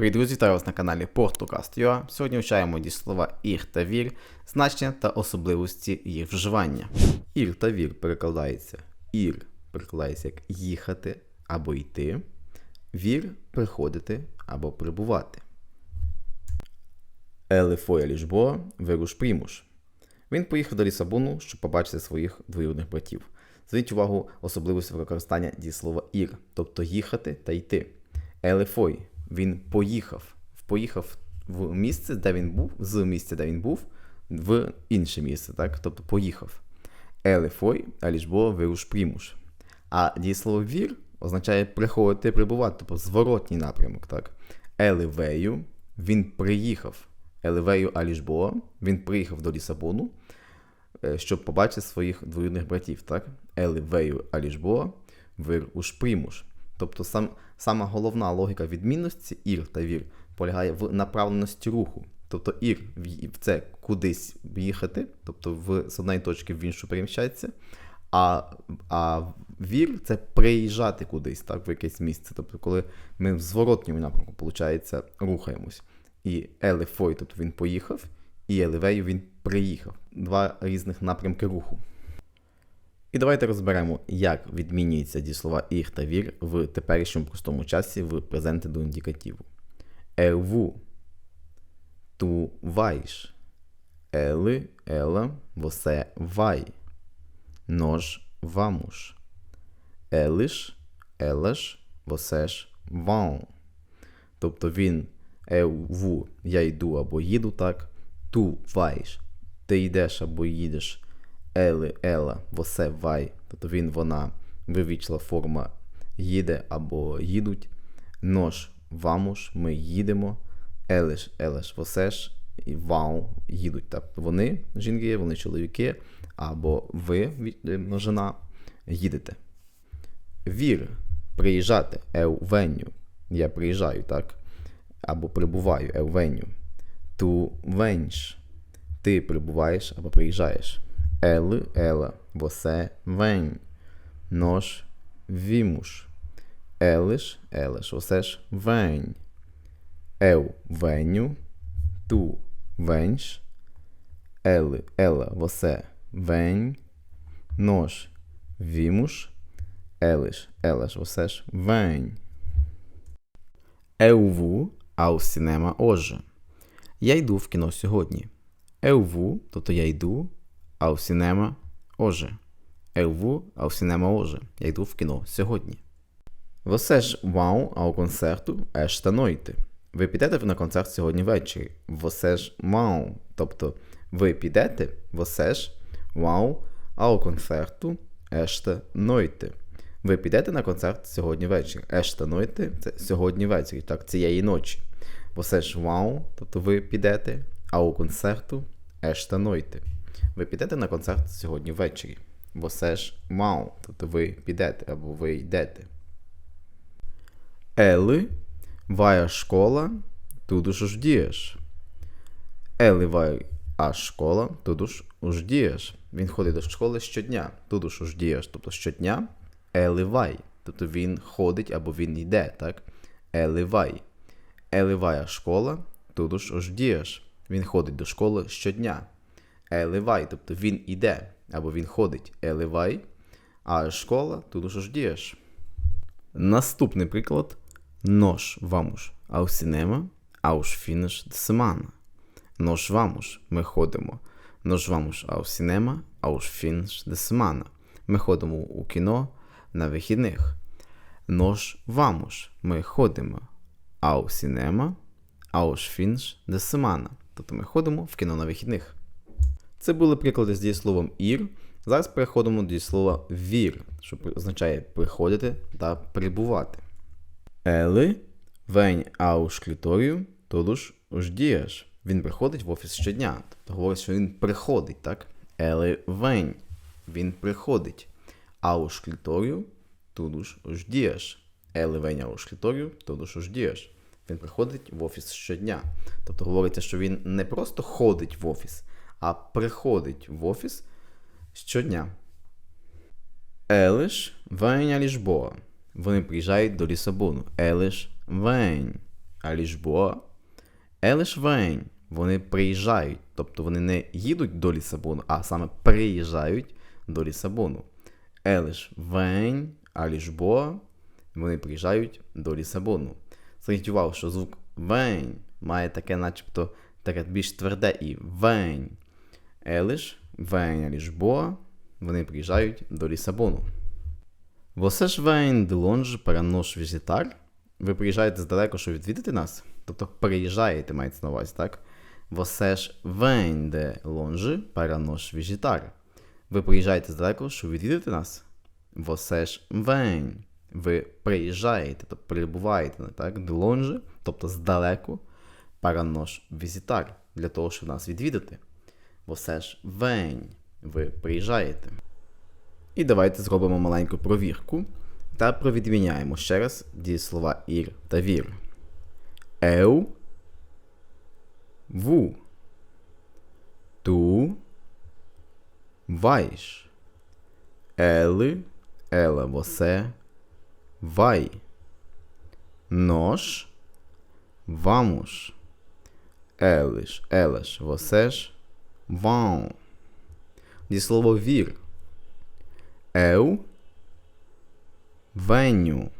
Привіт, друзі, вітаю вас на каналі Portocast.ua. Сьогодні вивчаємо дієслова ір та вір, значення та особливості їх вживання. Ір та вір перекладається. Ір перекладається як їхати або йти, вір приходити або прибувати. Еле foi a Lisboa, вируш примуш. Він поїхав до Лісабону, щоб побачити своїх двоюрідних братів. Зверніть увагу особливості використання дієслова ір, тобто їхати та йти. Еле foi – він поїхав. Поїхав в місце, де він був, з місця, де він був, в інше місце, так? Тобто поїхав. Еле foi a вируш примуш. А дієслово вір означає приходити, прибувати, тобто зворотній напрямок, так? Еле veio – він приїхав. Еле veio – він приїхав до Лісабону, е, щоб побачити своїх двоюрідних братів, так? Еле veio a Lisboa vir os primos. Тобто сам, сама головна логіка відмінності ір та вір полягає в направленості руху. Тобто ір в це кудись їхати, тобто в, з однієї точки в іншу переміщається, а а вір це приїжджати кудись, так, в якесь місце. Тобто, коли ми в зворотньому напрямку, виходить, рухаємось. І елефой, тобто він поїхав, і елевею він приїхав. Два різних напрямки руху. І давайте розберемо, як відмінюються дієслова ір та вір в теперішньому простому часі в презенти до індикативу. Еву, ту vais. Ели, ела, você vai. Nós vamos. Eles, elas, vocês vão. Тобто він еву, я йду або їду так. Ту vais, ти йдеш або їдеш. Ели, ела, восе вай, тобто він, вона, вивічла форма їде або їдуть. Нож вамуш, ми їдемо. Елеш, елеш, восеш і вау їдуть. Тобто вони жінки, вони чоловіки, або ви, множина, їдете. Вір приїжджати еувеню. Я приїжджаю, так? Або прибуваю еувеню. Ту венш. Ти прибуваєш або приїжджаєш. Ele, ela, você vem. Nós vimos. Eles, elas, vocês vêm. Eu venho. Tu vens. Ele, ela, você vem. Nós vimos. Eles, elas, vocês vêm. Eu vou ao cinema hoje. Я йду в кіно сьогодні. Eu vou, тобто я йду ao cinema hoje. Eu vou ao cinema hoje. Я йду в кіно сьогодні. Vocês vão ao concerto esta noite. Ви підете на концерт сьогодні ввечері. Vocês vão. Тобто ви підете, vocês vão ao concerto esta noite. Ви підете на концерт сьогодні ввечері. Noite – це сьогодні ввечері, так, цієї ночі. Vocês vão, тобто ви підете, ao concerto esta noite. Ви підете на концерт сьогодні ввечері. Você ж мау, тобто ви підете або ви йдете. Ели vai à escola todos os dias. Ели vai à escola todos os dias. Він ходить до школи щодня. Todos os dias, тобто щодня. Ели vai. Тобто він ходить або він йде, так? Ели vai. Ели vai à escola todos os dias. Він ходить до школи щодня. Еливай, тобто він іде або він ходить. Еливай. А школа тут уже ж дієш. Наступний приклад. Нож вамуш aos fins de semana. Nós vamos, ми ходимо. Ao cinema aos fins de semana. Ми ходимо у кіно на вихідних. Nós vamos, ми ходимо aos fins de semana. Тобто ми ходимо в кіно на вихідних. Це були приклади з дієсловом ір. Зараз переходимо до дієслова вір, що означає приходити та прибувати. Ели вень escritório todos os dias. Він приходить в офіс щодня. Тобто говорить, що він приходить, так? Ели вень. Він приходить. Escritório todos os dias. Ели вень escritório todos os dias. Він приходить в офіс щодня. Тобто говориться, що він не просто ходить в офіс, а приходить в офіс щодня. Елиш вень Лішбоа. Вони приїжджають до Лісабону. Елиш вень. Lisboa. Eles vêm. Вони приїжджають. Тобто вони не їдуть до Лісабону, а саме приїжджають до Лісабону. Vêm a Lisboa. Вони приїжджають до Лісабону. Зверніть увагу, що звук вень має таке, начебто, таке більш тверде і вень. Vêm a Lisboa. Вони приїжджають до Лісабону. Vocês vêm de longe para nos? Ви приїжджаєте здалеку, щоб відвідати нас? Тобто приїжджаєте, мається на увазі, так? Vocês vêm de longe para nos visitar. Ви приїжджаєте здалеку, щоб відвідати нас? Vocês vêm. Ви приїжджаєте, тобто прибуваєте, так? De тобто здалеку, para nos для того, щоб нас відвідати. Vocês vêm. Ви приїжджаєте. І давайте зробимо маленьку провірку та провідміняємо ще раз дієслова ір та вір. Eu, vous, tu, vais. Ele, ela, você, vai. Nós, vamos. Eles, elas, vocês vão, de slovo vir. Eu venho,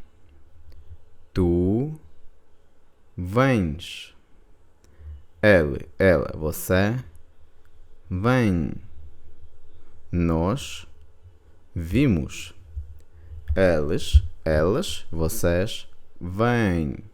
tu vens. Ele, ela, você vem. Nós vimos. Eles, elas, vocês vêm.